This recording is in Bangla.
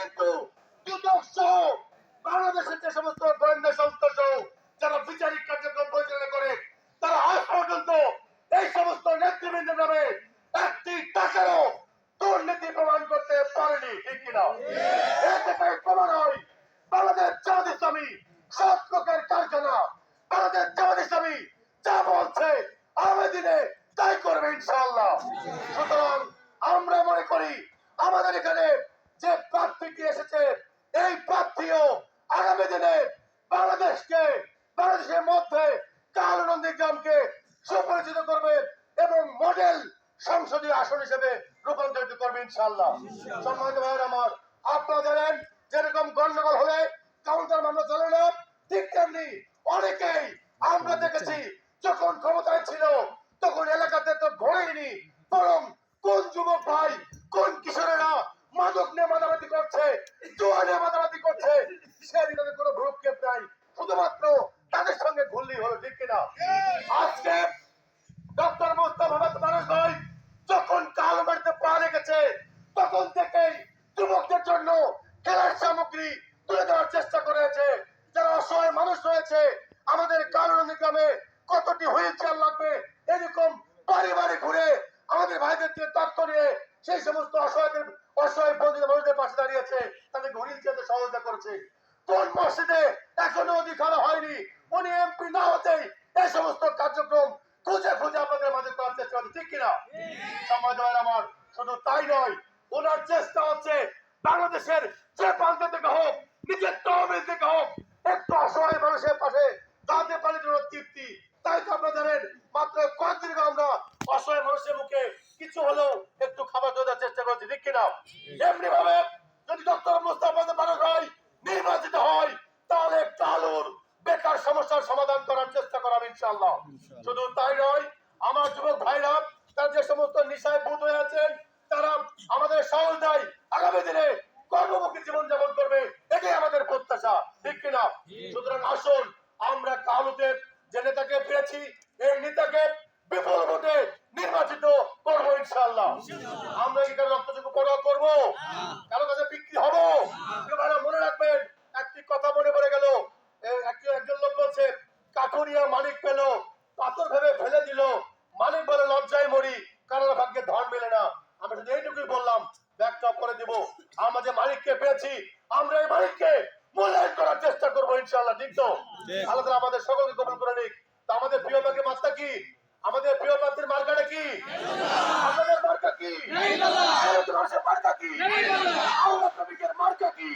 কিন্তু বাংলাদেশের যে সমস্ত গোয়েন্দা সংস্থা সহ যারা বিচারিক কার্যক্রম পরিচালনা করে, তারা আজ পর্যন্ত এই সমস্ত নেতৃবৃন্দের নামে একটি টাকারও দুর্নীতি প্রমাণ করতে পারেনি, ঠিক কিনা? এ থেকে প্রমাণ হয়, বাংলাদেশ জামাত ইসলামী সৎ লোকের কারখানা। বাংলাদেশ জামাত ইসলামী যা বলছে, আগামী দিনে তাই করবে ইনশাআল্লাহ। সুতরাং আমরা মনে করি, আমাদের এখানে প্রার্থীটি এসেছে। এই প্রার্থীও আগামী দিনে বাংলাদেশকে, বাংলাদেশের মধ্যে কালনন্দী গ্রামকে সুপরিচিত করবে এবং মডেল সংসদীয় আসন হিসেবে রূপান্তরিত করবে ইনশাআল্লাহ। সম্মানিত ভাইয়ের আমার, আপনারা জানেন, যেরকম গন্ডগোল হলে কাউন্টার মামলা চলে না, ঠিক তেমনি অনেকেই আমরা দেখেছি, যখন ক্ষমতায় ছিল, তখন এলাকাতে তো ঘোরেনি। বরং কোন যুবক ভাই, কোন কিশোরেরা মাদক নিয়ে মাদামাতি করছে জোয়া নিয়ে মাদামাতি করছে সেদিন তাদের কোনো ভ্রুক্ষেপ নাই শুধুমাত্র তাদের হলো ঠিক কিনা? আজকে ডক্টর মোস্তাফা মানুষ ভাই যখন কালো মাটিতে পা রেখেছে তখন থেকেই যুবকদের জন্য খেলার সামগ্রী তুলে দেওয়ার চেষ্টা করেছে। যারা অসহায় মানুষ রয়েছে আমাদের কালুরঙ্গি গ্রামে কতটি হুইল চেয়ার লাগবে এরকম বাড়ি বাড়ি ঘুরে আমাদের ভাইদের থেকে তথ্য নিয়ে সেই সমস্ত অসহায়দের অসহায় বন্দিত মানুষদের পাশে দাঁড়িয়েছে তাদের হুইল চেয়ারতে সহযোগিতা করেছে। কোন মসজিদে এখনও অধিকার হয়নি উনি এমপি না হতেই এই সমস্ত কার্যক্রম খুঁজে খুঁজে আপনাদের মাঝে করার চেষ্টা করছে ঠিক কিনা সমাজ হয় আমার শুধু তাই নয় ওনার চেষ্টা হচ্ছে বাংলাদেশের যে প্রান্ত থেকে হোক নিজের তহবিল থেকে হোক একটু অসহায় মানুষের পাশে দাঁড়াতে পারে জন্য তৃপ্তি। তাই তো আপনারা জানেন মাত্র কয়েকদিন আমরা অসহায় মানুষের মুখে কিছু হলেও একটু খাবার দেওয়ার চেষ্টা করছি ঠিক কিনা? এমনি ভাবে যদি ডক্টর মুস্তাফা মানুষ হয় নির্বাচিত হয় তাহলে কালুর বেকার সমস্যার সমাধান করার চেষ্টা করার ইনশাল্লাহ শুধু তাই নয় আমার যুবক ভাইরা তার যে সমস্ত নিশায় ভূত হয়ে আছেন তারা আমাদের সাহস দেয়। আগামী দিনে কর্মমুখী জীবন যাপন করবে। এটাই আমাদের প্রত্যাশা। ঠিক কিনা? সুতরাং আসুন, আমরা কালুতে যে নেতাকে পেয়েছি, এই নেতাকে বিপুল ভোটে নির্বাচিত করব ইনশাআল্লাহ। আমরা কি কারও রক্তযোগ্য পড়া করব? কারও কাছে বিক্রি হব? প্রিয় মনে রাখবেন, একটি কথা মনে পড়ে গেল। একজন লোক বলছে, কাঠুরিয়া মালিক পেল পাথর ভেবে ফেলে দিল মালিক বলে লজ্জায় মরি কারোর ভাগ্যে ধন মেলে না আমরা শুধু এইটুকুই বললাম ব্যাগটা করে দিব আমরা যে মালিককে পেয়েছি আমরা মূল্যায়ন করার চেষ্টা করব ইনশাআল্লাহ ঠিক তো। আল্লাহ আমাদের সকলকে কবুল করে নিক। তা আমাদের প্রিয় পাখির মাত্রা কি? আমাদের প্রিয় পাত্রের মার্কাটা কি? আমাদের মার্কা কি? মার্কা কি? আল্লাহ মার্কা কি?